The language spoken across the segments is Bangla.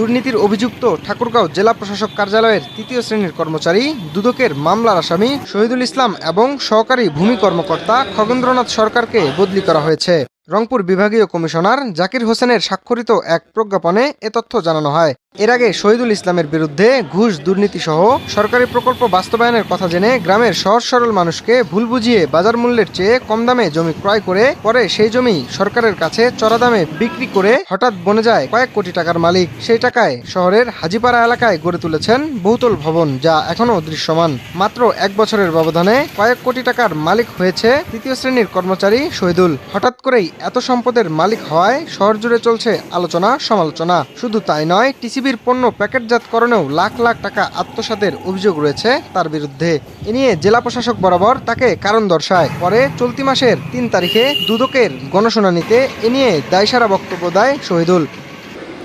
দুর্নীতির অভিযুক্ত ঠাকুরগাঁও জেলা প্রশাসক কার্যালয়ের তৃতীয় শ্রেণির কর্মচারী, দুদকের মামলার আসামি শহীদুল ইসলাম এবং সহকারী ভূমি কর্মকর্তা খগেন্দ্রনাথ সরকারকে বদলি করা হয়েছে। রংপুর বিভাগীয় কমিশনার জাকির হোসেনের স্বাক্ষরিত এক প্রজ্ঞাপনে এ তথ্য জানানো হয়। এর আগে শহীদুল ইসলামের বিরুদ্ধে ঘুষ দুর্নীতি সহ সরকারি প্রকল্প বাস্তবায়নের কথা জেনে গ্রামের সহজ সরল মানুষকে ভুল বুঝিয়ে বাজার মূল্যের চেয়ে কম দামে জমি ক্রয় করে, পরে সেই জমি সরকারের কাছে চড়া দামে বিক্রি করে হঠাৎ বনে যায় কয়েক কোটি টাকার মালিক। সেই টাকায় শহরের হাজিপাড়া এলাকায় গড়ে তুলেছেন বহুতল ভবন, যা এখনও দৃশ্যমান। মাত্র এক বছরের ব্যবধানে কয়েক কোটি টাকার মালিক হয়েছে তৃতীয় শ্রেণির কর্মচারী শহীদুল। হঠাৎ করেই এত সম্পদের মালিক হওয়ায় শহর জুড়ে চলছে আলোচনা সমালোচনা। শুধু তাই নয়, টিসিবির পণ্য প্যাকেটজাতকরণেও লাখ লাখ টাকা আত্মসাতের অভিযোগ রয়েছে তার বিরুদ্ধে। এ নিয়ে জেলা প্রশাসক বরাবর তাকে কারণ দর্শায়। পরে চলতি মাসের তিন তারিখে দুদকের গণশুনানিতে এ নিয়ে দায়সারা বক্তব্য দেয় শহীদুল।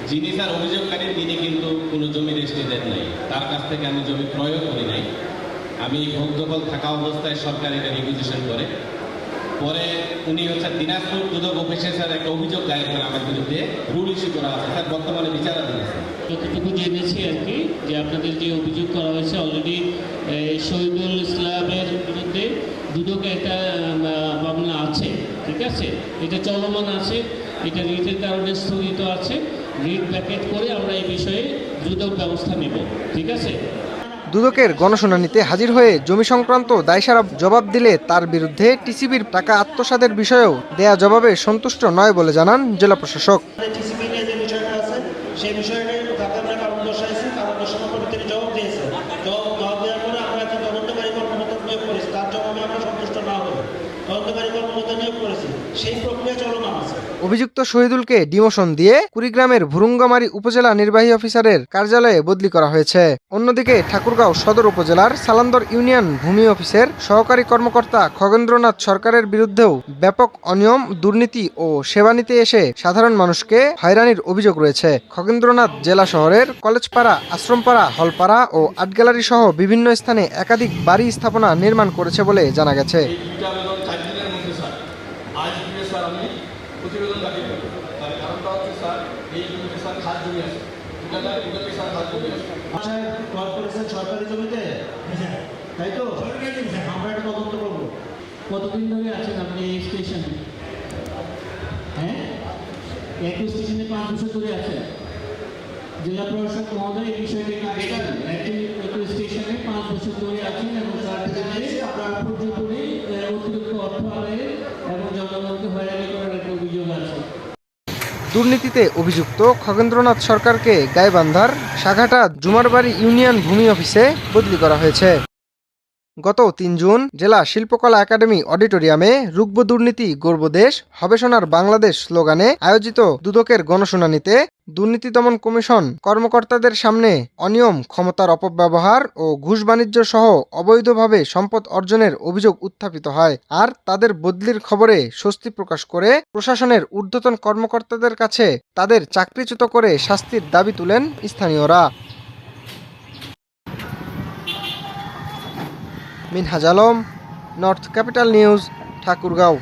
যিনি অভিযোগকারী তিনি কিন্তু কোনো জমি রেজিস্ট্রি দেন নাই। তার কাছ থেকে আমি জমি করি নাই। আমি ভোগ দখল থাকা অবস্থায় সরকার এটা করে। উনি হচ্ছে দিনাজপুর দুদক অফিসে স্যার একটা অভিযোগ দায়ের করে আমার বিরুদ্ধে রুল ইস্যু করা আছে। স্যার, বর্তমানে বিচারাধীন আছে যতটুকু জেনেছি আর কি, যে আপনাদের যে অভিযোগ করা হয়েছে অলরেডি শহীদুল ইসলামের বিরুদ্ধে দুদকে একটা মামলা আছে, ঠিক আছে? এটা চলমান আছে, এটা রিটের কারণে স্থগিত আছে। রিট প্যাকেট করে আমরা এই বিষয়ে দ্রুত ব্যবস্থা নেব, ঠিক আছে? দুদকের গণশুনানিতে হাজির হয়ে জমি সংক্রান্ত দায়সারা জবাব দিলে তার বিরুদ্ধে টিসিবির টাকা আত্মসাদের বিষয়েও দেয়া জবাবে সন্তুষ্ট নয় বলে জানান জেলা প্রশাসক। সেই বিষয়টাই তাকে আমরা কারণ দর্শাইছি কারণ দর্শানোর পরে তিনি জবাব দিয়েছে জবাব জবাব দেওয়ার পরে আমরা একটা তদন্তকারী কর্মকর্তা নিয়োগ করেছি তার জবাবে আমরা সন্তুষ্ট না হলে তদন্তকারী কর্মকর্তা নিয়োগ করেছি সেই প্রক্রিয়া চলমান আছে অভিযুক্ত শহীদুলকে ডিমোশন দিয়ে কুড়িগ্রামের ভুরুঙ্গামারী উপজেলা নির্বাহী অফিসারের কার্যালয়ে বদলি করা হয়েছে। অন্যদিকে ঠাকুরগাঁও সদর উপজেলার সালান্দর ইউনিয়ন ভূমি অফিসের সহকারী কর্মকর্তা খগেন্দ্রনাথ সরকারের বিরুদ্ধেও ব্যাপক অনিয়ম, দুর্নীতি ও সেবা নিতে এসে সাধারণ মানুষকে হয়রানির অভিযোগ রয়েছে। খগেন্দ্রনাথ জেলা শহরের কলেজপাড়া, আশ্রমপাড়া, হলপাড়া ও আর্ট গ্যালারি সহ বিভিন্ন স্থানে একাধিক বাড়ি স্থাপনা নির্মাণ করেছে বলে জানা গেছে। প্রতিবেদন দাখিল করব তার কারণটা হচ্ছে স্যার এই জমিতে স্যার খাস জমি আছে। বাসায় সরকারি জমিতে? তাই তো? আমরা একটা তদন্ত করব। কতদিন ধরে আছেন আপনি এই স্টেশনে? হ্যাঁ? একই স্টেশনে পাঁচ বছর ধরে আছেন। জেলা প্রশাসক মহোদয় এই বিষয়টি একই একই স্টেশনে পাঁচ বছর ধরে আছেন এবং তার আপনার পর্যটনে অতিরিক্ত অর্থ আদায়ের দুর্নীতিতে অভিযুক্ত খগেন্দ্রনাথ সরকারকে গাইবান্ধার সাঘাটা জুমারবাড়ি ইউনিয়ন ভূমি অফিসে বদলি করা হয়েছে। গত তিন জুন জেলা শিল্পকলা একাডেমি অডিটোরিয়ামে রুগ্ব দুর্নীতি গর্বদেশ সোনার বাংলাদেশ স্লোগানে আয়োজিত দুদকের গণশুনানিতে দুর্নীতি দমন কমিশন কর্মকর্তাদের সামনে অনিয়ম, ক্ষমতার অপব্যবহার ও ঘুষ বাণিজ্য সহ অবৈধভাবে সম্পদ অর্জনের অভিযোগ উত্থাপিত হয় আর তাদের বদলির খবরে স্বস্তি প্রকাশ করে প্রশাসনের ঊর্ধ্বতন কর্মকর্তাদের কাছে তাদের চাকরিচ্যুত করে শাস্তির দাবি তুলেন স্থানীয়রা। Minhaj Alam north capital news Thakurgaon.